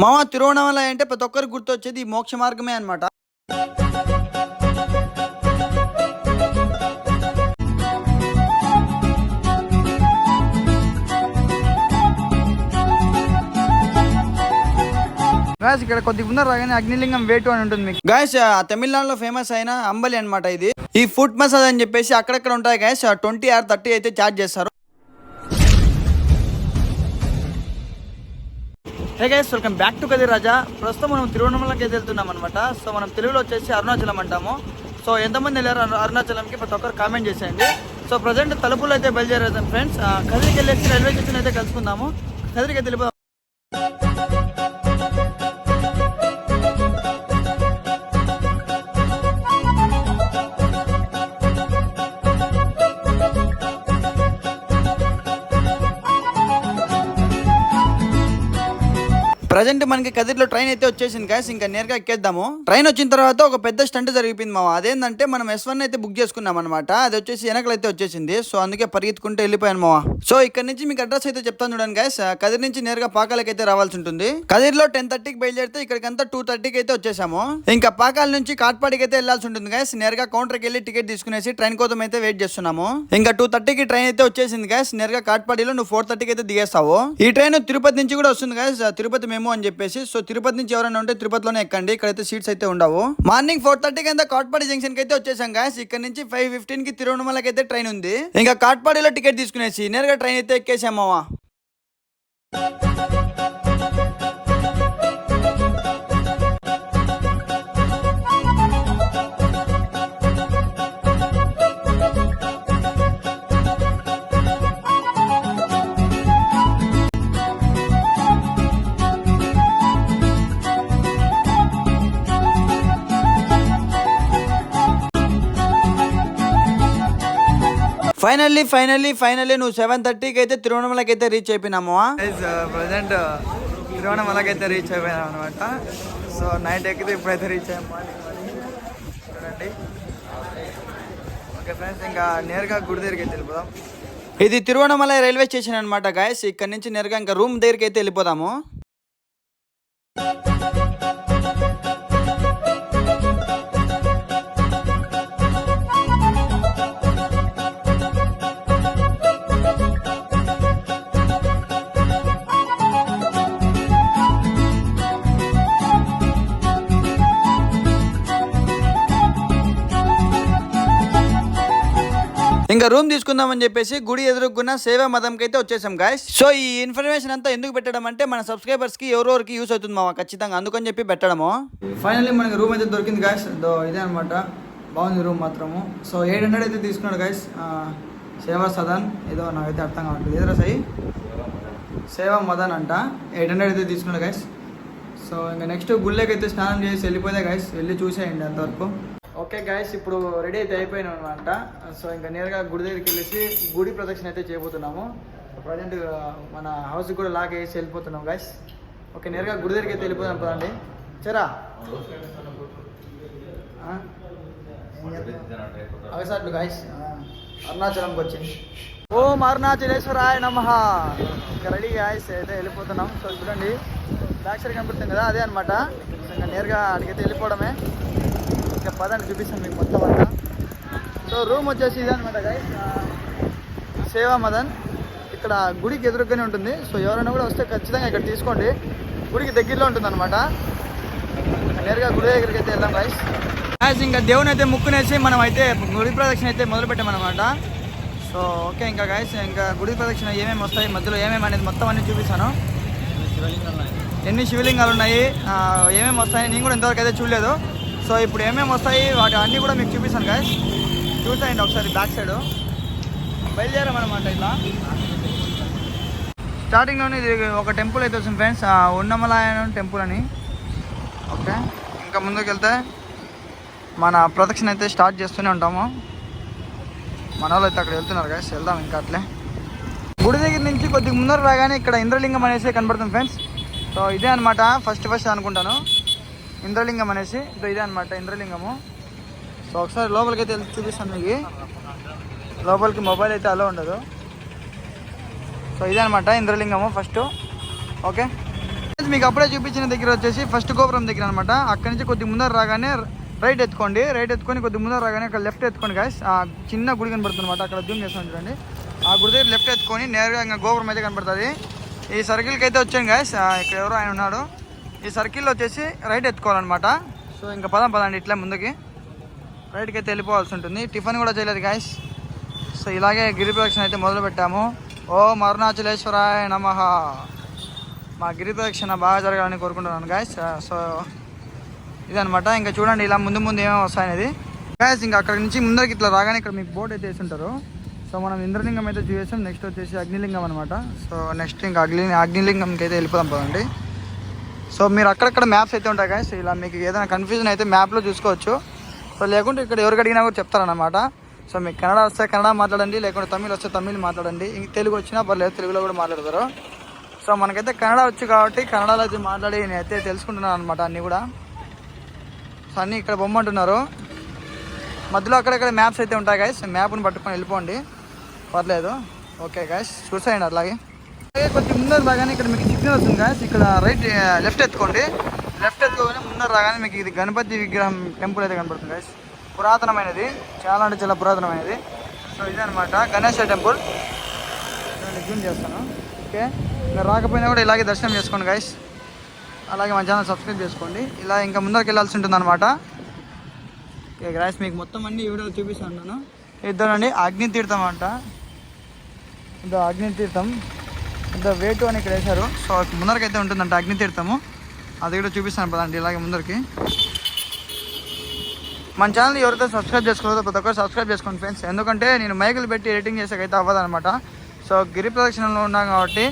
మామ తిరువణమలై అంటే ప్రతి ఒక్కరికి గుర్తొచ్చేది ఈ మోక్ష మార్గమే అన్నమాట. గాయస్ ఇక్కడ కొద్దిగా ముందర రాగానే అగ్నిలింగం వేటు అని ఉంటుంది మీకు. గాయస్ తమిళనాడులో ఫేమస్ అయిన అంబలి అన్నమాట ఇది. ఈ ఫుడ్ మసాజ్ అని చెప్పేసి అక్కడక్కడ ఉంటాయి గాయస్ ట్వంటీ ఆర్ థర్టీ అయితే ఛార్జ్ చేస్తారు. Hey guys welcome back to Kadir Raja ప్రస్తుతం మనం తిరువణమలకి అయితే వెళ్తున్నాం అనమాట సో మనం తెలుగులో వచ్చేసి అరుణాచలం అంటాము. సో ఎంతమంది వెళ్ళారు అరుణాచలంకి? ప్రతి ఒక్కరు కామెంట్ చేసేయండి. సో ప్రజెంట్ తలుపులు అయితే బయలుదేరేదాం ఫ్రెండ్స్ కదిరికి వెళ్ళేసి రైల్వే స్టేషన్ అయితే కలుసుకుందాము. కదిరికి అయితే వెళ్ళిపోదాం ప్రజెంట్ మనకి కదిరిలో ట్రైన్ అయితే వచ్చేసింది గాయస్ ఇంకా నేరుగా ఎక్కేద్దాము. ట్రైన్ వచ్చిన తర్వాత ఒక పెద్ద స్టంట్ జరిగిపోయింది మామ అదేంటంటే మనం ఎస్ వన్ అయితే బుక్ చేసుకున్నాం అనమాట అది వచ్చేసి వెనకలు అయితే వచ్చేసింది. సో అందుకే పరిగెత్తుకుంటూ వెళ్ళిపోయాను మామ సో ఇక్కడ నుంచి మీకు అడ్రస్ అయితే చెప్తాను చూడండి గాయస్ కదిరి నుంచి నేరుగా పాకాలకి అయితే రావాల్సి ఉంటుంది. కదిరిలో టెన్ థర్టీకి బయలుదేరితే ఇక్కడికంతా టూ థర్టీకి అయితే వచ్చేసాము. ఇంకా పాకాల నుంచి కాట్పాడికి అయితే వెళ్ళాల్సి ఉంటుంది గాయస్ నేరుగా కౌంటర్కి వెళ్ళి టికెట్ తీసుకునేసి ట్రైన్ కోసం అయితే వెయిట్ చేస్తున్నాము. ఇంకా టూ థర్టీకి ట్రైన్ అయితే వచ్చేసింది గాయస్ నేరుగా కాట్పాడిలో నువ్వు ఫోర్ థర్టీకి అయితే దిగేస్తావు. ఈ ట్రైన్ తిరుపతి నుంచి కూడా వస్తుంది గాయస్ తిరుపతి మేము అని చెప్పేసి సో తిరుపతి నుంచి ఎవరైనా ఉంటే తిరుపతిలోనే ఎక్కండి. ఇక్కడైతే సీట్స్ అయితే ఉండవు. మార్నింగ్ ఫోర్ థర్టీకి అంతా కాట్పాడి జంక్షన్కి అయితే వచ్చేసాం గాయస్ ఇక్కడ నుంచి ఫైవ్ ఫిఫ్టీన్కి తిరువనమలకి అయితే ట్రైన్ ఉంది. ఇంకా కాట్పాడిలో టికెట్ తీసుకునేసి నేరుగా ట్రైన్ అయితే ఎక్కేసామవా ఫైనల్లీ ఫైనల్లీ ఫైనల్లీ నువ్వు సెవెన్ థర్టీకి అయితే తిరువణమలకి అయితే రీచ్ అయిపోయినాము ప్రజెంట్ తిరువణమలకి అయితే రీచ్ అయిపోయినాం అనమాట సో నైట్ ఎక్కితే ఇప్పుడైతే రీచ్ అయ్యాం. మార్నింగ్ మార్నింగ్ చూడండి. ఓకే ఫ్రెండ్స్ ఇంకా నేరుగా గుడి దగ్గరికి అయితే వెళ్ళిపోదాం. ఇది తిరువణమలై రైల్వే స్టేషన్ అనమాట గాయస్ ఇక్కడ నుంచి నేరుగా ఇంకా రూమ్ దగ్గరికి అయితే వెళ్ళిపోదాము. ఇంకా రూమ్ తీసుకుందామని చెప్పేసి గుడి ఎదురుకున్న సేవా మతంకి అయితే వచ్చేసాం గాయస్ సో ఈ ఇన్ఫర్మేషన్ అంతా ఎందుకు పెట్టడం అంటే మన సబ్స్క్రైబర్స్కి ఎవరెవరికి యూస్ అవుతుంది మామ? ఖచ్చితంగా అందుకని చెప్పి పెట్టడము. ఫైనల్లీ మనకి రూమ్ అయితే దొరికింది గాయస్ ఇదే అనమాట బాగుంది రూమ్ మాత్రము. సో ఎయిట్ హండ్రెడ్ అయితే తీసుకున్నాడు గాయస్ సేవా సదన్. ఏదో నాకైతే అర్థం కావట్లేదు. ఎదురా సై? సేవా మదన్ అంట. ఎయిట్ హండ్రెడ్ అయితే తీసుకున్నాడు గాయస్ సో ఇంకా నెక్స్ట్ గుళ్ళకి అయితే స్నానం చేసి వెళ్ళిపోతే గాయస్ వెళ్ళి చూసేయండి అంతవరకు. ఓకే గాయస్ ఇప్పుడు రెడీ అయితే అయిపోయినాం అనమాట సో ఇంకా నేరుగా గుడి దగ్గరికి వెళ్ళేసి గుడి ప్రదక్షిణ అయితే చేయబోతున్నాము. ప్రజెంట్ మన హౌస్ కూడా లాక్ వేసి వెళ్ళిపోతున్నాం గాయస్ ఓకే నేరుగా గుడి దగ్గరికి అయితే వెళ్ళిపోదాం పదండి. చరా? సార్ గాయస్ అరుణాచలంకి వచ్చింది. ఓం అరుణాచలేశ్వరాయ నమ. ఇంకా రెడీ గాయస్ అయితే వెళ్ళిపోతున్నాం. సో చూడండి. బ్యాక్ సైడ్ కనపడుతుంది కదా అదే అనమాట ఇంకా నేరుగా అడిగితే వెళ్ళిపోవడమే. ఇంకా పదండి చూపిస్తాను మీకు మొత్తం అంతా. సో రూమ్ వచ్చేసి ఇదే అనమాట గాయస్ సేవా మదన్. ఇక్కడ గుడికి ఎదురుగానే ఉంటుంది. సో ఎవరైనా కూడా వస్తే ఖచ్చితంగా ఇక్కడ తీసుకోండి. గుడికి దగ్గరలో ఉంటుంది అనమాట నేరుగా గుడి దగ్గరికి అయితే వెళ్దాం గాయస్ గాయస్ ఇంకా దేవుని అయితే ముక్కునేసి మనం అయితే గుడి ప్రదక్షిణ అయితే మొదలు పెట్టామన్నమాట. సో ఓకే ఇంకా గాయస్ ఇంకా గుడి ప్రదక్షిణ ఏమేమి వస్తాయి మధ్యలో ఏమేమి అనేది మొత్తం అన్ని చూపిస్తాను. ఎన్ని శివలింగాలు ఉన్నాయి? ఏమేమి వస్తాయి? నేను కూడా ఇంతవరకు అయితే చూడలేదు. సో ఇప్పుడు ఏమేమి వస్తాయి వాటి అన్నీ కూడా మీకు చూపిస్తాను గాయస్ చూసాయండి ఒకసారి బ్యాక్ సైడ్ బయలుదేరామన్నమాట ఇట్లా. స్టార్టింగ్లోనే ఇది ఒక టెంపుల్ అయితే వచ్చింది ఫ్రెండ్స్ ఉన్నమలాయన టెంపుల్ అని. ఓకే ఇంకా ముందుకు వెళ్తే మన ప్రదక్షిణ అయితే స్టార్ట్ చేస్తూనే ఉంటాము. మన వాళ్ళు అయితే అక్కడ వెళ్తున్నారు గాయస్ వెళ్దాం ఇంకా అట్లే. గుడి దగ్గర నుంచి కొద్దిగా ముందర రాగానే ఇక్కడ ఇంద్రలింగం అనేసి కనబడుతుంది ఫ్రెండ్స్ సో ఇదే అనమాట ఫస్ట్ ఫస్ట్ అనుకుంటాను. ఇంద్రలింగం అనేసి సో ఇదే అనమాట ఇంద్రలింగము. సో ఒకసారి లోపలికి అయితే వెళ్ళి చూపిస్తాను మీకు. లోపలికి మొబైల్ అయితే అలో ఉండదు. సో ఇదే అనమాట ఇంద్రలింగము ఫస్ట్ ఓకే మీకు అప్పుడే చూపించిన దగ్గర వచ్చేసి ఫస్ట్ గోపురం దగ్గర అనమాట అక్కడి నుంచి కొద్ది ముందర రాగానే రైట్ ఎత్తుకోండి. రైట్ ఎత్తుకొని కొద్ది ముందర రాగానే అక్కడ లెఫ్ట్ ఎత్తుకోండి గాయస్ ఆ చిన్న గుడి కనబడుతుంది అనమాట అక్కడ జూమ్ చేస్తాను చూడండి. ఆ గుడి దగ్గర లెఫ్ట్ ఎత్తుకొని నేరుగా ఇంకా గోపురం అయితే కనబడుతుంది. ఈ సర్కిల్కి అయితే వచ్చాను గాయస్ ఇక్కడ ఎవరో ఆయన ఉన్నాడు. ఈ సర్కిల్లో వచ్చేసి రైట్ ఎత్తుకోవాలన్నమాట. సో ఇంకా పదం పదండి ఇట్లా ముందుకి. రైట్కి అయితే వెళ్ళిపోవాల్సి ఉంటుంది. టిఫిన్ కూడా చేయలేదు గాయస్ సో ఇలాగే గిరి ప్రదక్షిణ అయితే మొదలుపెట్టాము ఓ అరుణాచలేశ్వరాయ నమః. మా గిరి ప్రదక్షిణ బాగా జరగాలని కోరుకుంటున్నాను గాయస్ సో ఇదనమాట ఇంకా చూడండి ఇలా ముందు ముందు ఏమేమి వస్తాయనేది. గాయస్ ఇంకా అక్కడ నుంచి ముందరికి ఇట్లా రాగానే ఇక్కడ మీకు బోర్డు అయితే వేసుంటారు. సో మనం ఇంద్రలింగం అయితే చూసాం నెక్స్ట్ వచ్చేసి అగ్నిలింగం అనమాట సో నెక్స్ట్ ఇంకా అగ్ని అగ్నిలింగంకి అయితే వెళ్ళిపోదాం పదండి. సో మీరు అక్కడక్కడ మ్యాప్స్ అయితే ఉంటాయి గాయస్ ఇలా మీకు ఏదైనా కన్ఫ్యూజన్ అయితే మ్యాప్లో చూసుకోవచ్చు. సో లేకుంటే ఇక్కడ ఎవరికి అడిగినా కూడా చెప్తారన్నమాట. సో మీకు కన్నడ వస్తే కన్నడ మాట్లాడండి లేకుంటే తమిళ్ వస్తే తమిళ్ మాట్లాడండి. ఇంక తెలుగు వచ్చినా పర్లేదు తెలుగులో కూడా మాట్లాడతారు. సో మనకైతే కన్నడ వచ్చు కాబట్టి కన్నడలో అయితే మాట్లాడి నేనైతే తెలుసుకుంటున్నాను అనమాట అన్నీ కూడా. సో అన్నీ ఇక్కడ బొమ్మంటున్నారు. మధ్యలో అక్కడక్కడ మ్యాప్స్ అయితే ఉంటాయి గాయస్ మ్యాప్ని పట్టుకొని వెళ్ళిపోండి. పర్లేదు. ఓకే గాయస్ చూసేయండి అలాగే అలాగే కొంచెం ముందర రాగానే ఇక్కడ మీకు సిగ్నల్ వస్తుంది కానీ ఇక్కడ రైట్ లెఫ్ట్ ఎత్తుకోండి. లెఫ్ట్ ఎత్తుకోగానే ముందర రాగానే మీకు ఇది గణపతి విగ్రహం టెంపుల్ అయితే కనబడుతుంది గాయస్ పురాతనమైనది. చాలా అంటే చాలా పురాతనమైనది. సో ఇదనమాట అనమాట గణేష టెంపుల్ జూమ్ చేస్తాను. ఓకే మీరు రాకపోయినా కూడా ఇలాగే దర్శనం చేసుకోండి గాయస్ అలాగే మన ఛానల్ సబ్స్క్రైబ్ చేసుకోండి. ఇలా ఇంకా ముందరికి వెళ్ళాల్సి ఉంటుంది అనమాట ఓకే గాయస్ మీకు మొత్తం అన్ని వీడియోలు చూపిస్తాను ఇద్దరండి అగ్ని తీర్థం అంట. ఇదో అగ్ని పెద్ద వేటు అని ఇక్కడ వేశారు. సో ముందరికి అయితే అగ్ని తీర్థము. అది కూడా చూపిస్తాను పదండి ఇలాగే ముందరికి. మన ఛానల్ ఎవరైతే సబ్స్క్రైబ్ చేసుకోలేదో ప్రతి ఒక్కరు సబ్స్క్రైబ్ చేసుకోండి ఫ్రెండ్స్ ఎందుకంటే నేను మైకులు పెట్టి ఎడిటింగ్ చేసేకైతే అవ్వదనమాట సో గిరి ప్రదక్షిణలో ఉన్నాను కాబట్టి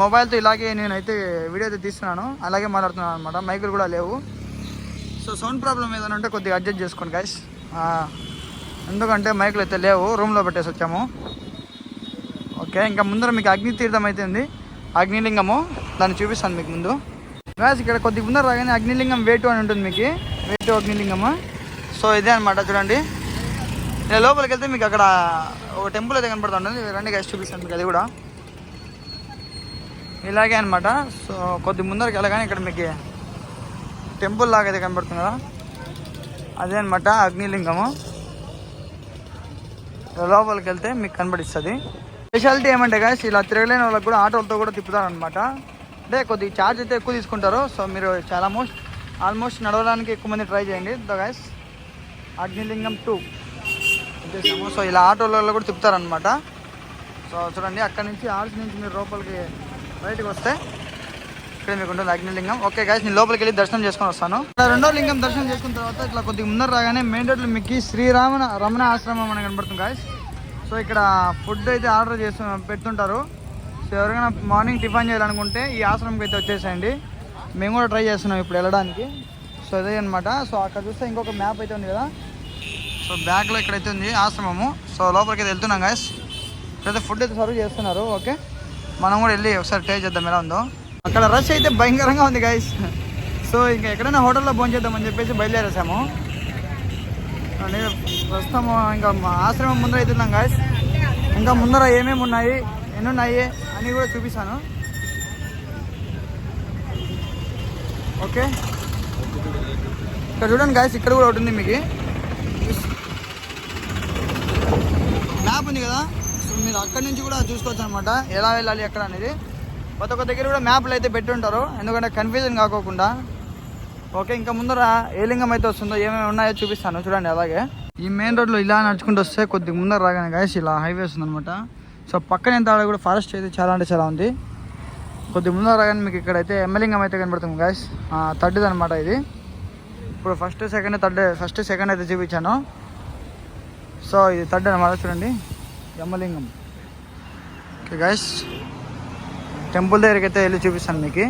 మొబైల్తో ఇలాగే నేనైతే వీడియో అయితే తీస్తున్నాను. అలాగే మాట్లాడుతున్నాను అనమాట మైకులు కూడా లేవు. సో సౌండ్ ప్రాబ్లం ఏదైనా ఉంటే కొద్దిగా అడ్జస్ట్ చేసుకోండి గైస్ ఎందుకంటే మైకులు అయితే లేవు. రూమ్లో పెట్టేసి వచ్చాము. ఓకే ఇంకా ముందర మీకు అగ్ని తీర్థం అయితే ఉంది. అగ్నిలింగము దాన్ని చూపిస్తాను మీకు ముందు. వ్యాస్ ఇక్కడ కొద్ది ముందర రాగానే అగ్నిలింగం వేటు అని ఉంటుంది మీకు. వేటు అగ్నిలింగము. సో ఇదే అనమాట చూడండి. నేను లోపలికి వెళ్తే మీకు అక్కడ ఒక టెంపుల్ అయితే కనపడుతుంది రండి గైస్ చూపిస్తాను మీకు అది కూడా. ఇలాగే అనమాట సో కొద్ది ముందరికి వెళ్ళగానే ఇక్కడ మీకు టెంపుల్ లాగా అయితే కనపడుతుంది కదా. అదే అనమాట అగ్నిలింగము. లోపలికి వెళ్తే మీకు కనబడిస్తుంది స్పెషాలిటీ ఏమంటే గాయస్ ఇలా తిరగలేని వాళ్ళకి కూడా ఆటోలతో కూడా తిప్పుతారు అనమాట అంటే కొద్ది ఛార్జ్ అయితే ఎక్కువ తీసుకుంటారు. సో మీరు చాలా మోస్ట్ ఆల్మోస్ట్ నడవడానికి ఎక్కువ మంది ట్రై చేయండి. ద గాయస్ అగ్నిలింగం టూ వచ్చేసాము సో ఇలా ఆటోలలో కూడా తిప్పుతారనమాట సో చూడండి అక్కడ నుంచి ఆర్స్ నుంచి మీరు లోపలికి బయటకు వస్తే ఇక్కడ మీకు ఉంటుంది అగ్నిలింగం. ఓకే గాయస్ నేను లోపలికి వెళ్ళి దర్శనం చేసుకొని వస్తాను. రెండో లింగం దర్శనం చేసుకున్న తర్వాత ఇట్లా కొద్దిగా ముందర రాగానే మెయిన్ రోడ్లో మీకు శ్రీరామ రమణ ఆశ్రమం అని కనబడుతుంది గాయస్ సో ఇక్కడ ఫుడ్ అయితే ఆర్డర్ చేస్తు పెడుతుంటారు. సో ఎవరైనా మార్నింగ్ టిఫిన్ చేయాలనుకుంటే ఈ ఆశ్రమంకి అయితే వచ్చేసేయండి. మేము కూడా ట్రై చేస్తున్నాం ఇప్పుడు వెళ్ళడానికి. సో అదే అనమాట సో అక్కడ చూస్తే ఇంకొక మ్యాప్ అయితే ఉంది కదా. సో బ్యాక్లో ఇక్కడైతే ఉంది ఆశ్రమము. సో లోపలికి అయితే వెళ్తున్నాం గాయస్ ఇక్కడైతే ఫుడ్ అయితే సర్వ్ చేస్తున్నారు ఓకే? మనం కూడా వెళ్ళి ఒకసారి టేస్ట్ చేద్దాం ఎలా ఉందో. అక్కడ రష్ అయితే భయంకరంగా ఉంది గాయస్ సో ఇంకా ఎక్కడైనా హోటల్లో భోజనం చేద్దామని చెప్పేసి బయలుదేరేసాము. అండి ప్రస్తుతం ఇంకా మా ఆశ్రమం ముందర అవుతున్నాం గాయస్ ఇంకా ముందర ఏమేమి ఉన్నాయి ఎన్ని ఉన్నాయి అని కూడా చూపిస్తాను. ఓకే? ఇక్కడ చూడండి గాయస్ ఇక్కడ కూడా ఒకటి ఉంది మీకు. మ్యాప్ ఉంది కదా? సో మీరు అక్కడి నుంచి కూడా చూసుకోవచ్చు అనమాట ఎలా వెళ్ళాలి ఎక్కడ అనేది. కొత్త కొత్త దగ్గర కూడా మ్యాప్లు అయితే పెట్టుంటారు ఎందుకంటే కన్ఫ్యూజన్ కాకోకుండా. ఓకే ఇంకా ముందర ఏ లింగం అయితే వస్తుందో ఏమేమి ఉన్నాయో చూపిస్తాను. చూడండి అలాగే. ఈ మెయిన్ రోడ్లో ఇలా నడుచుకుంటూ వస్తే కొద్దిగా ముందర రాగానే గాయస్ ఇలా హైవే వస్తుందనమాట సో పక్కన ఎంత ఆడ కూడా ఫారెస్ట్ అయితే చాలా అంటే చాలా ఉంది. కొద్ది ముందర రాగానే మీకు ఇక్కడైతే ఎమ్మెలింగం అయితే కనబడుతుంది గాయస్ థర్డ్ది అనమాట ఇది. ఇప్పుడు first second third first second అయితే చూపించాను. సో ఇది థర్డ్ అనమాట చూడండి. యమ్మలింగం ఓకే గాయస్ టెంపుల్ దగ్గరికి అయితే వెళ్ళి చూపిస్తాను మీకు.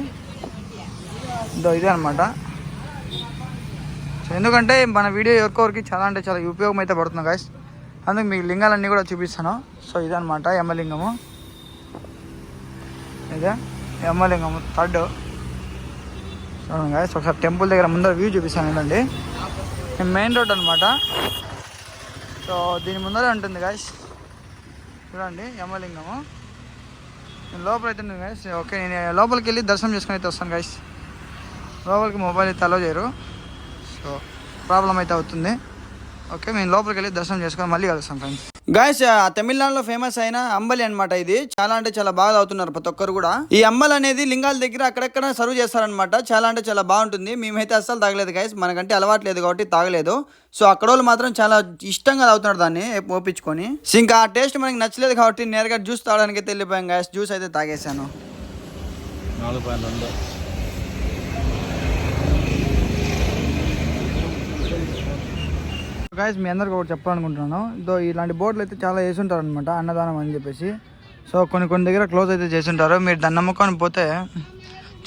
ఇదో ఇదే అనమాట సో ఎందుకంటే మన వీడియో ఎవరికొరికి చాలా అంటే చాలా ఉపయోగం అయితే పడుతుంది గాయస్ అందుకు మీకు లింగాలన్నీ కూడా చూపిస్తాను. సో ఇదనమాట యమ్మలింగము ఇదే యమ్మలింగము థర్డ్ చూడండి గాయస్ ఒకసారి టెంపుల్ దగ్గర ముందర వ్యూ చూపిస్తాను ఏంటండి మెయిన్ రోడ్ అనమాట సో దీని ముందరే ఉంటుంది గాయస్ చూడండి యమ్మలింగము నేను లోపల అయితే గాయస్ ఓకే నేను లోపలికి వెళ్ళి దర్శనం చేసుకుని అయితే వస్తాను గాయస్ లోపలికి మొబైల్ అయితే అలో చేయరు. సో ప్రాబ్లం అయితే అవుతుంది. ఓకే మేము లోపలికి వెళ్ళి దర్శనం చేసుకొని మళ్ళీ కలుస్తాం ఫ్రెండ్స్ గాయస్ తమిళనాడులో ఫేమస్ అయిన అంబలి అన్నమాట ఇది. చాలా అంటే చాలా బాగా అవుతున్నారు ప్రతి ఒక్కరు కూడా. ఈ అంబలి అనేది లింగాల దగ్గర అక్కడెక్కడ సర్వ్ చేస్తారనమాట చాలా అంటే చాలా బాగుంటుంది. మేమైతే అస్సలు తాగలేదు గాయస్ మనకంటే అలవాటు లేదు కాబట్టి తాగలేదు. సో అక్కడ వాళ్ళు మాత్రం చాలా ఇష్టంగా తాగుతున్నారు దాన్ని ఓపించుకొని సో ఇంకా ఆ టేస్ట్ మనకి నచ్చలేదు కాబట్టి నేరుగా జ్యూస్ తాగడానికి అయితే వెళ్ళిపోయాం గాయస్ జ్యూస్ అయితే తాగేసాను నాలుగు పాయింట్ గాయస్ మీ అందరికి ఒకటి చెప్పాలనుకుంటున్నాను. ఇదో ఇలాంటి బోర్డులు అయితే చాలా చేసి ఉంటారు అనమాట అన్నదానం అని చెప్పేసి. సో కొన్ని కొన్ని దగ్గర క్లోజ్ అయితే చేసి ఉంటారు మీరు దాన్ని నమ్ముకొని పోతే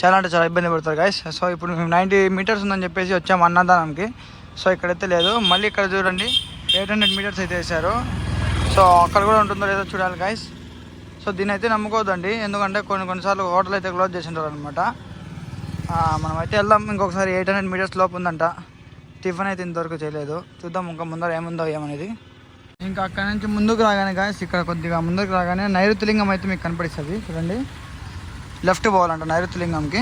చాలా అంటే చాలా ఇబ్బంది పడతారు గాయస్ సో ఇప్పుడు మేము నైంటీ మీటర్స్ ఉందని చెప్పేసి వచ్చాము అన్నదానంకి సో ఇక్కడైతే లేదు. మళ్ళీ ఇక్కడ చూడండి ఎయిట్ హండ్రెడ్ మీటర్స్ అయితే వేశారు. సో అక్కడ కూడా ఉంటుందో లేదో చూడాలి గాయస్ సో దీని అయితే నమ్ముకోవద్దండి. ఎందుకంటే కొన్ని కొన్నిసార్లు హోటల్ అయితే క్లోజ్ చేసి ఉంటారు అనమాట మనం అయితే వెళ్దాం. ఇంకొకసారి ఎయిట్ హండ్రెడ్ మీటర్స్ లోపు ఉందంట. టిఫిన్ అయితే ఇంతవరకు చేయలేదు. చూద్దాం ఇంకా ముందర ఏముందో ఏమనేది. ఇంకా అక్కడ నుంచి ముందుకు రాగానే గాయస్ ఇక్కడ కొద్దిగా ముందుకు రాగానే నైరుతి లింగం అయితే మీకు కనపడిస్తుంది. చూడండి. లెఫ్ట్ పోవాలంట నైరుతి లింగంకి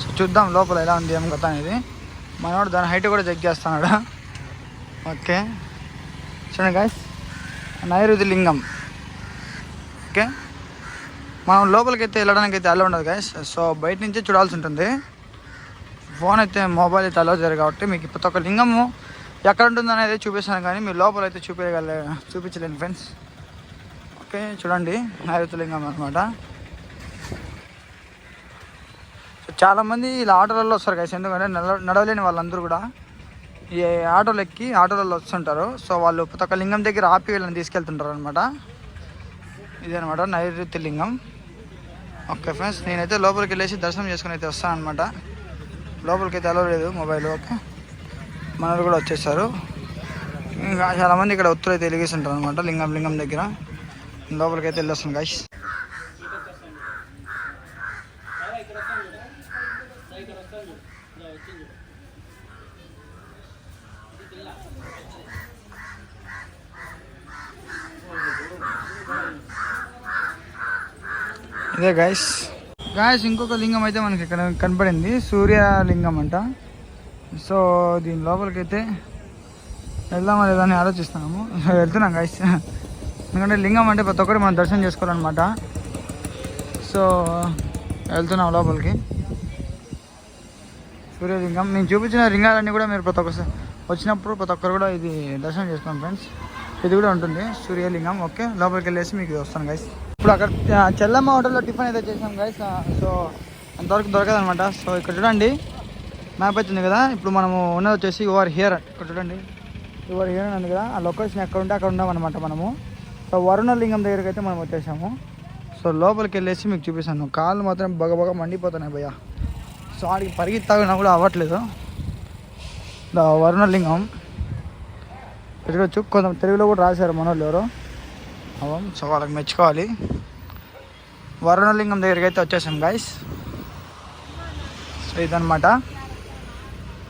సో చూద్దాం లోపల ఎలా ఉంది ఏం కథ అనేది. మనవాడు దాని హైట్ కూడా చెక్ చేస్తున్నాడు? ఓకే చూడండి గాయస్ నైరుతి లింగం ఓకే మనం లోపలికి అయితే వెళ్ళడానికి అయితే అలా ఉండదు గాయస్ సో బయట నుంచే చూడాల్సి ఉంటుంది. ఫోన్ అయితే మొబైల్ అయితే అలో చేయరు కాబట్టి మీకు ప్రతి ఒక్క లింగము ఎక్కడ ఉంటుంది అనేది చూపిస్తాను కానీ మీరు లోపల అయితే చూపించగల చూపించలేను ఫ్రెండ్స్ ఓకే చూడండి నైరుతి లింగం అనమాట చాలామంది ఇలా ఆటోలలో వస్తారు కదా ఎందుకంటే నడవలేని వాళ్ళందరూ కూడా ఈ ఆటోలు ఎక్కి ఆటోలలో వస్తుంటారు. సో వాళ్ళు ప్రతి ఒక్క లింగం దగ్గర ఆపి వీళ్ళని తీసుకెళ్తుంటారు అనమాట ఇదనమాట నైరుతి లింగం. ఓకే ఫ్రెండ్స్ నేనైతే లోపలికి వెళ్ళేసి దర్శనం చేసుకుని అయితే వస్తాను అనమాట లోపలికి అయితే అలవలేదు మొబైల్ ఓకే మనలు కూడా వచ్చేసారు. ఇంకా చాలామంది ఇక్కడ ఒత్తులు అయితే వెలిగిస్తుంటారు అనమాట లింగం లింగం దగ్గర. లోపలికి అయితే వెళ్ళొస్తాను గాయస్ ఇదే గాయస్ గాయస్ ఇంకొక లింగం అయితే మనకి ఇక్కడ కనపడింది. సూర్యలింగం అంట సో దీని లోపలికైతే వెళ్దామా లేదా అని ఆలోచిస్తున్నాము. వెళ్తున్నాం గాయస్ ఎందుకంటే లింగం అంటే ప్రతి ఒక్కరు మనం దర్శనం చేసుకోవాలన్నమాట. సో వెళ్తున్నాం లోపలికి. సూర్యలింగం. నేను చూపించిన లింగాలన్నీ కూడా మీరు ప్రతి ఒక్కసారి వచ్చినప్పుడు ప్రతి ఒక్కరు కూడా ఇది దర్శనం చేసుకోండి ఫ్రెండ్స్ ఇది కూడా ఉంటుంది. సూర్యలింగం. ఓకే లోపలికి వెళ్ళేసి మీకు వస్తాను గైస్ ఇప్పుడు అక్కడ చెల్లమ్మ హోటల్లో టిఫిన్ అయితే చేసాం గైస్ సో అంతవరకు దొరకదు అనమాట సో ఇక్కడ చూడండి. మ్యాప్ అవుతుంది కదా. ఇప్పుడు మనము ఉన్నది వచ్చేసి ఓవర్ హియర్. ఇక్కడ చూడండి. ఓవర్ హియర్ అని ఉంది కదా. ఆ లొకేషన్ ఎక్కడ ఉంటే అక్కడ ఉన్నామన్నమాట మనము. సో వరుణలింగం దగ్గరికి అయితే మనం వచ్చేసాము. సో లోపలికి వెళ్ళేసి మీకు చూపిస్తాను. కాళ్ళు మాత్రం బగ బగ మండిపోతున్నాయి భయ్య. సో ఆడికి పరిగెత్తాగినా కూడా అవ్వట్లేదు. ద వరుణలింగం. చూడొచ్చు. కొంచెం తెలుగులో కూడా రాశారు మనోళ్ళు ఎవరో. అవం సో వాళ్ళకి మెచ్చుకోవాలి. వరుణలింగం దగ్గరికి అయితే వచ్చేసాం గాయస్ సో ఇదనమాట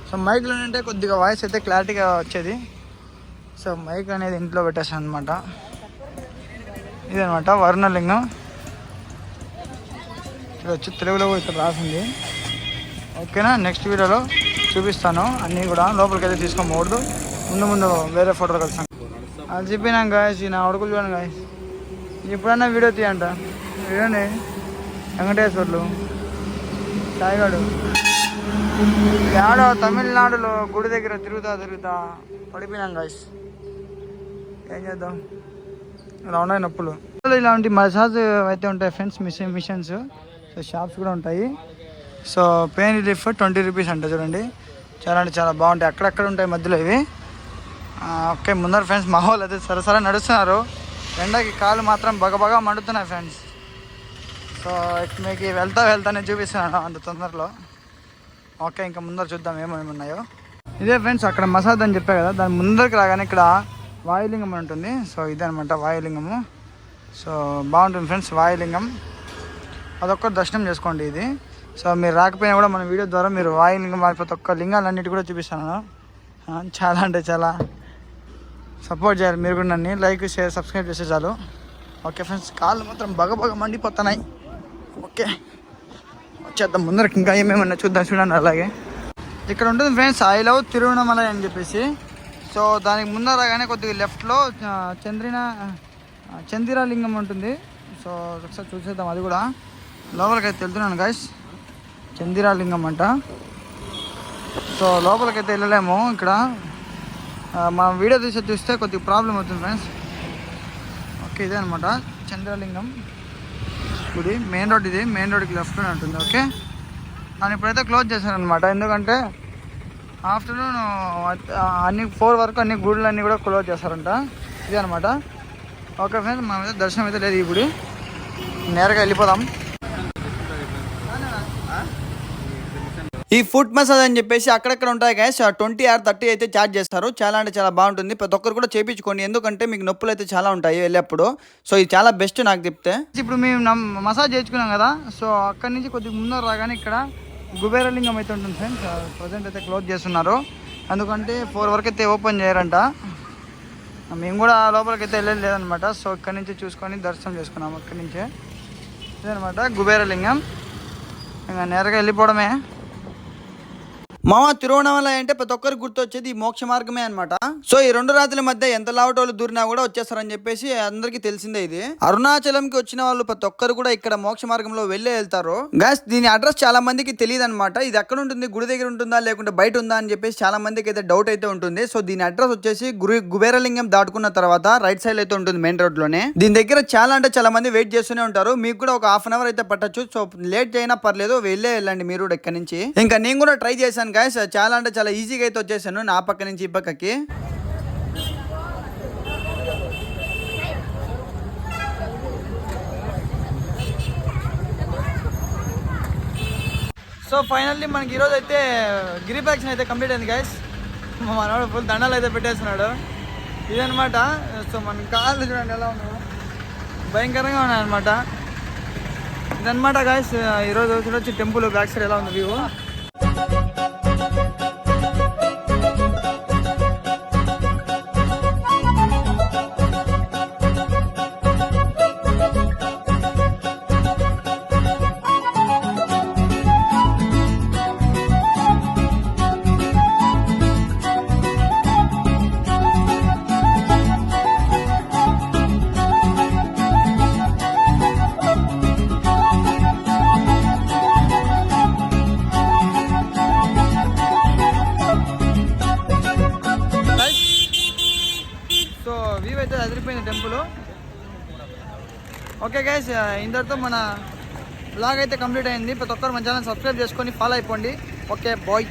సో మైక్లో అంటే కొద్దిగా వాయిస్ అయితే క్లారిటీగా వచ్చేది. సో మైక్ అనేది ఇంట్లో పెట్టేసాను అనమాట ఇదనమాట వరుణలింగం. వచ్చి తెలుగులో కూడా ఇక్కడ రాసింది. ఓకేనా? నెక్స్ట్ వీడియోలో చూపిస్తాను. అన్నీ కూడా లోపలికి అయితే తీసుకోకూడదు ముందు ముందు వేరే ఫోటోలు కలుస్తాను అది చెప్పినాం గాయస్ నా అడుగులు చూడండి గాయస్ ఎప్పుడన్నా వీడియో తీయంట. చూడండి వెంకటేశ్వర్లు సాయిగాడు. ఏడో తమిళనాడులో గుడి దగ్గర తిరుగుతా తిరుగుతా పడిపోయినాం గాయస్ ఏం చేద్దాం? ఇలా ఉన్నాయి నొప్పులు. ఇలాంటి మసాజ్ అయితే ఉంటాయి friends machine machines. So shops కూడా ఉంటాయి. So pain relief twenty rupees అంట చూడండి. చాలా అంటే చాలా బాగుంటాయి. అక్కడక్కడ ఉంటాయి మధ్యలో ఇవి. ఓకే ముందర ఫ్రెండ్స్ మా వాళ్ళు అయితే సరసరా నడుస్తున్నారు. ఎండకి కాలు మాత్రం బగబగా మండుతున్నాయి ఫ్రెండ్స్. సో మీకు వెళ్తా వెళ్తానే చూపిస్తున్నాను అంత తొందరలో. ఓకే ఇంకా ముందర చూద్దాం ఏమేమి ఉన్నాయో. ఇదే ఫ్రెండ్స్ అక్కడ మసాజ్ అని చెప్పా కదా దాని ముందరికి రాగానే ఇక్కడ వాయులింగం అని ఉంటుంది. సో ఇదే అనమాట వాయులింగము. సో బాగుంటుంది ఫ్రెండ్స్ వాయులింగం. అదొక్క దర్శనం చేసుకోండి ఇది. సో మీరు రాకపోయినా కూడా మన వీడియో ద్వారా మీరు వాయులింగం వారి ప్రతి ఒక్క లింగాలన్నిటి కూడా చూపిస్తాను. చాలా అంటే చాలా. సపోర్ట్ చేయాలి మీరు కూడా నన్ను. లైక్ షేర్ సబ్స్క్రైబ్ చేసే చాలు. ఓకే ఫ్రెండ్స్ కాళ్ళు మాత్రం బగ బగ మండిపోతున్నాయి. ఓకే వచ్చేద్దాం ముందరకి ఇంకా ఏమేమన్నా చూద్దాం చూడండి అలాగే. ఇక్కడ ఉంటుంది ఫ్రెండ్స్ ఐ లవ్ తిరువణమలై అని చెప్పేసి. సో దానికి ముందరగానే కొద్దిగా లెఫ్ట్లో చంద్రిన ఆ, లింగం ఉంటుంది. సో ఒకసారి చూసేద్దాం అది కూడా. లోపలికి అయితే వెళ్తున్నాను గాయస్ చందిరా లింగం అంట. సో లోపలికైతే వెళ్ళలేము ఇక్కడ. మా వీడియో తీసి చూస్తే కొద్దిగా ప్రాబ్లం అవుతుంది ఫ్రెండ్స్ ఓకే ఇదే అనమాట చంద్రలింగం గుడి. మెయిన్ రోడ్ ఇది. మెయిన్ రోడ్కి లెఫ్ట్లోనే ఉంటుంది ఓకే? దాన్ని ఇప్పుడైతే క్లోజ్ చేశానమాట ఎందుకంటే ఆఫ్టర్నూన్ అన్ని ఫోర్ వరకు అన్ని గుడులు అన్నీ కూడా క్లోజ్ చేస్తారంట ఇదే అనమాట ఓకే ఫ్రెండ్స్ మా దర్శనం అయితే లేదు ఈ గుడి. నేరుగా వెళ్ళిపోదాం. ఈ ఫుడ్ మసాజ్ అని చెప్పేసి అక్కడక్కడ ఉంటాయి గైస్ ట్వంటీ ఆర్ థర్టీ అయితే ఛార్జ్ చేస్తారు. చాలా అంటే చాలా బాగుంటుంది. ప్రతి ఒక్కరు కూడా చేపించుకోండి. ఎందుకంటే మీకు నొప్పులు అయితే చాలా ఉంటాయి వెళ్ళేప్పుడు. సో ఇది చాలా బెస్ట్ నాకు చెప్తే. ఇప్పుడు మేము మసాజ్ చేయించుకున్నాం కదా. సో అక్కడి నుంచి కొద్దిగా ముందర రాగానే ఇక్కడ గుబేరలింగం అయితే ఉంటుంది ఫ్రెండ్స్ ప్రజెంట్ అయితే క్లోజ్ చేస్తున్నారు. ఎందుకంటే ఫోర్ వరకు అయితే ఓపెన్ చేయరంట. మేము కూడా లోపలికి అయితే వెళ్ళలేదు లేదనమాట. సో ఇక్కడి నుంచి చూసుకొని దర్శనం చేసుకున్నాం అక్కడి నుంచే. ఇదనమాట గుబేరలింగం. ఇంకా నేరుగా వెళ్ళిపోవడమే. మామ తిరువణమల అంటే ప్రతి ఒక్కరికి గుర్తొచ్చేది ఈ మోక్ష మార్గమే అన్నమాట. సో ఈ రెండు రాత్రుల మధ్య ఎంత లావటోళ్ళు దూరినా కూడా వచ్చేస్తారని చెప్పేసి అందరికీ తెలిసిందే ఇది. అరుణాచలంకి వచ్చిన వాళ్ళు ప్రతి ఒక్కరు కూడా ఇక్కడ మోక్ష మార్గంలో వెళ్ళే వెళ్తారు. గాస్ దీని అడ్రస్ చాలా మందికి తెలియదు అనమాట ఇది ఎక్కడ ఉంటుంది? గుడి దగ్గర ఉంటుందా? లేకుంటే బయట ఉందా? అని చెప్పేసి చాలా మందికి అయితే డౌట్ అయితే ఉంటుంది. సో దీని అడ్రస్ వచ్చేసి గురి కుబేరలింగం దాటుకున్న తర్వాత రైట్ సైడ్ అయితే ఉంటుంది మెయిన్ రోడ్లోనే. దీని దగ్గర చాలా అంటే చాలా మంది వెయిట్ చేస్తూనే ఉంటారు. మీకు కూడా ఒక హాఫ్ అన్ అవర్ అయితే పట్టచ్చు. సో లేట్ అయినా పర్లేదు వెళ్ళే వెళ్ళండి మీరు కూడా ఇక్కడ నుంచి. ఇంకా నేను కూడా ట్రై చేశాను గాయస్ చాలా అంటే చాలా ఈజీగా అయితే వచ్చేసాను నా పక్క నుంచి ఈ పక్కకి. సో ఫైనల్లీ మనకి ఈరోజు అయితే గిరి అయితే కంప్లీట్ అయింది గైస్ మనవాడు ఫుల్ దండాలు అయితే పెట్టేస్తున్నాడు. ఇదనమాట సో మన కాళ్ళు చూడండి ఎలా ఉన్నాయో. భయంకరంగా ఉన్నాయన్నమాట. ఇదనమాట గాయస్ ఈరోజు చూడొచ్చు టెంపుల్ బ్యాక్ సైడ్ ఎలా ఉంది వ్యూ ఇంతటితో మన బ్లాగ్ అయితే కంప్లీట్ అయింది. ప్రతి ఒక్కరు మన ఛానల్ సబ్స్క్రైబ్ చేసుకొని ఫాలో అయిపోండి. Okay bye